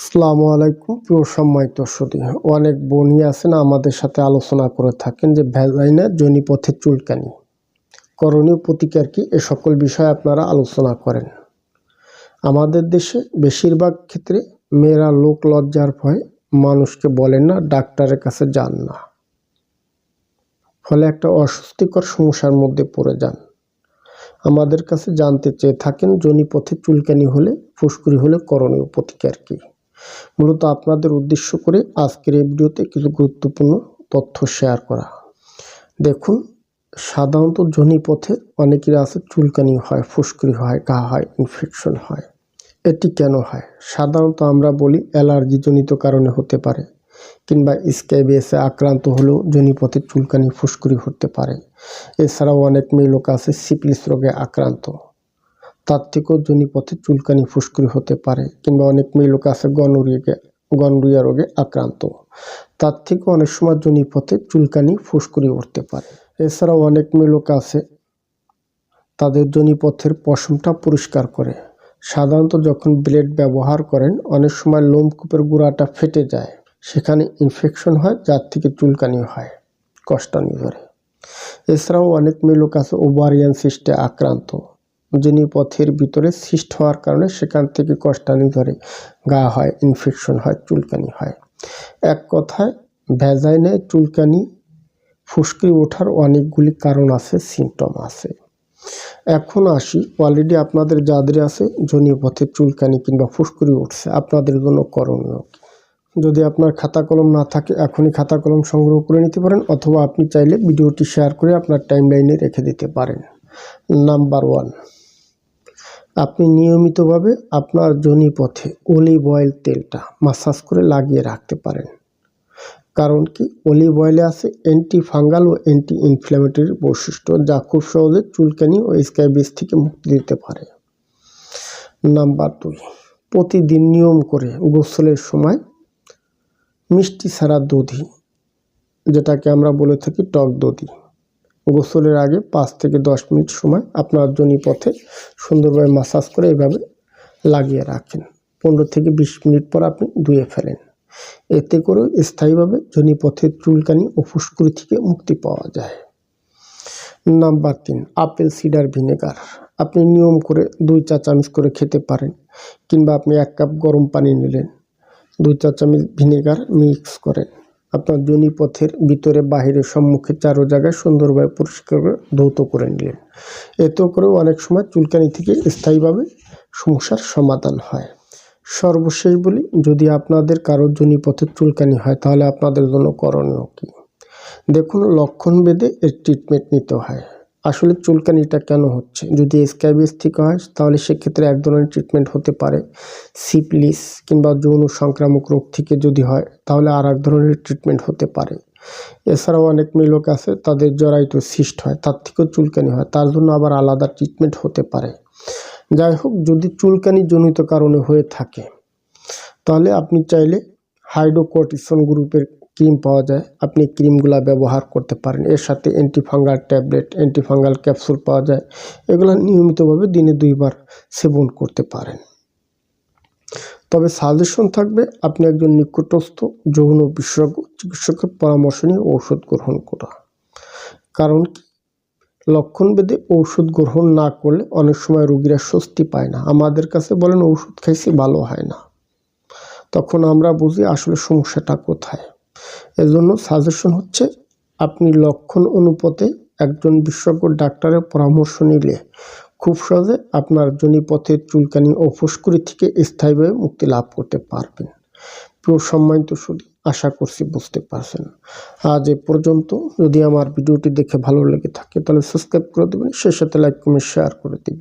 আসসালামু আলাইকুম। প্রিয় সম্মানিত সুদী অনেক বনি আছেন, আমাদের সাথে আলোচনা করে থাকেন যে ভ্যাজাইনা জনিপথে চুলকানি। করণীয় প্রতিকার কি? এ সকল বিষয়ে আপনারা আলোচনা করেন। আমাদের দেশে বেশিরভাগ ক্ষেত্রে মেয়েরা লোক লজ্জার ভয়ে মানুষকে বলেন না, ডাক্তারের কাছে যান না। ফলে একটা অস্বস্তিকর সমস্যার মধ্যে পড়ে যান। আমাদের কাছে জানতে চেয়ে থাকেন, জনিপথে চুলকানি হলে, ফুসকুড়ি হলে করণীয় প্রতিকার কী? মূলত আপনাদের উদ্দেশ্য করে আজকের এই ভিডিওতে কিছু গুরুত্বপূর্ণ তথ্য শেয়ার করা। দেখুন, সাধারণত জনিপথে অনেকের আছে চুলকানি হয়, ফুসকুড়ি হয় ঘা হয় ইনফেকশন হয়। এটি কেন হয়? সাধারণত আমরা বলি অ্যালার্জিজনিত কারণে হতে পারে কিংবা স্ক্যাবিএসে আক্রান্ত হলেও জনিপথে চুলকানি, ফুসকুড়ি হতে পারে। এছাড়াও অনেক মেয়ে লোক আছে সিপিলিস রোগে আক্রান্ত। তার থেকেও জনিপথে চুলকানি ফুসকুড়ি হতে পারে কিংবা অনেক মেয়ে লোক আছে গনরিয়াকে গনরিয়া রোগে আক্রান্ত। তার থেকেও অনেক সময় জনিপথে চুলকানি ফুসকুড়ি উঠতে পারে। এছাড়াও অনেক মেয়ে লোক আছে, তাদের জনিপথের পশমটা পরিষ্কার করে। সাধারণত যখন ব্লেড ব্যবহার করেন, অনেক সময় লোমকূপের গুঁড়াটা ফেটে যায়। সেখানে ইনফেকশন হয়, যার থেকে চুলকানি হয় কষ্টানি ধরে। এছাড়াও অনেক মেয়ে লোক আছে ওভারিয়ান সিস্টে আক্রান্ত। যিনি পথের ভিতরে সিস্ট হওয়ার কারণে সেখান থেকে কষ্টানি ধরে গা হয় ইনফেকশন হয়, চুলকানি হয়। এক কথায় ভ্যাজাইনে চুলকানি, ফুসকি ওঠার অনেকগুলি কারণ আছে সিমটম আছে। এখন আসি অলরেডি আপনাদের যাদের আছে জনীয় পথে চুলকানি কিংবা ফুসকুড়ি উঠছে, আপনাদের জন্য করণীয় যদি আপনার খাতা কলম না থাকে, এখনই খাতা কলম সংগ্রহ করে নিতে পারেন, অথবা আপনি চাইলে ভিডিওটি শেয়ার করে আপনার টাইমলাইনে রেখে দিতে পারেন। নাম্বার ওয়ান আপনি নিয়মিতভাবে আপনার জনিপথে অলিভ অয়েল তেলটা মাসাজ করে লাগিয়ে রাখতে পারেন। কারণ কি অলিভ অয়েলে আছে অ্যান্টি ফাঙ্গাল ও অ্যান্টি ইনফ্ল্যামেটরি বৈশিষ্ট্য যা খুব সহজে চুলকানি ও স্ক্যাবিস থেকে মুক্তি দিতে পারে। নাম্বার দুই, প্রতিদিন নিয়ম করে গোসলের সময় মিষ্টি ছাড়া দধি, যেটাকে আমরা বলে থাকি টক দধি। গোসলের আগে পাঁচ থেকে দশ মিনিট সময় আপনার জনি পথে সুন্দরভাবে মাসাজ করে এভাবে লাগিয়ে রাখেন। পনেরো থেকে বিশ মিনিট পর আপনি ধুয়ে ফেলেন। এতে করেও স্থায়ীভাবে জনিপথের চুলকানি ও ফুসকুড়ি থেকে মুক্তি পাওয়া যায়। নাম্বার তিন, আপেল, সিডার, ভিনেগার। আপনি নিয়ম করে দুই চা চামচ করে খেতে পারেন কিংবা আপনি এক কাপ গরম পানি নিলেন। দুই চা চামচ ভিনেগার মিক্স করেন। আপনার জনিপথের ভিতরে বাহিরে সম্মুখে চারো জায়গায় সুন্দরভাবে পরিষ্কার করে ধৌত করে নিলেন। এতে করেও অনেক সময় চুলকানি থেকে স্থায়ীভাবে সমস্যার সমাধান হয়। সর্বশেষ বলি, যদি আপনাদের কারোর জনিপথে চুলকানি হয়, তাহলে আপনাদের জন্য করণীয় কী? দেখুন লক্ষণ বেদে এর ট্রিটমেন্ট নিতে হয়। আসলে চুলকানিটা কেন হচ্ছে? যদি স্ক্যাবিস থেকে হয়, তাহলে সেক্ষেত্রে এক ধরনের ট্রিটমেন্ট হতে পারে। সিপলিস কিংবা যৌন সংক্রামক রোগ থেকে যদি হয়, তাহলে আর এক ধরনের ট্রিটমেন্ট হতে পারে। এছাড়াও অনেক মেয়ে লোক আছে, তাদের জরায়িত সিস্ট হয়, তার থেকেও চুলকানি হয়, তার জন্য আবার আলাদা ট্রিটমেন্ট হতে পারে। যাই হোক, যদি চুলকানি জনিত কারণে হয়ে থাকে, তাহলে আপনি চাইলে হাইড্রোকোর্টিসন গ্রুপের ক্রিম পাওয়া যায়। আপনি ক্রিমগুলো ব্যবহার করতে পারেন। এর সাথে অ্যান্টিফাঙ্গাল ট্যাবলেট অ্যান্টিফাঙ্গাল ক্যাপসুল পাওয়া যায়। এগুলো নিয়মিতভাবে দিনে দুইবার সেবন করতে পারেন। তবে সাজেশন থাকবে, আপনি একজন নিকটস্থ যৌন বিশেষজ্ঞ, চিকিৎসকের পরামর্শ নিয়ে ঔষধ গ্রহণ করা। কারণ কি? লক্ষণ বেঁধে ঔষধ গ্রহণ না করলে অনেক সময় রোগীরা স্বস্তি পায় না। আমাদের কাছে বলেন ওষুধ খাইছি, ভালো হয় না। তখন আমরা বুঝি আসলে সমস্যাটা কোথায়। এজন্য সাজেশন হচ্ছে আপনি লক্ষণ অনুপাতে একজন বিশেষজ্ঞ ডাক্তারের পরামর্শ নিলে খুব সহজে আপনার জনিপথের চুলকানি ও ফুসকুড়ি থেকে স্থায়ীভাবে মুক্তি লাভ করতে পারবেন। প্রিয় সম্মানিত শুধু আশা করছি বুঝতে পারছেন। আজ এ পর্যন্ত যদি আমার ভিডিওটি দেখে ভালো লেগে থাকে তাহলে সাবস্ক্রাইব করে দেবেন সে সাথে লাইক কমেন্ট শেয়ার করে দেবেন।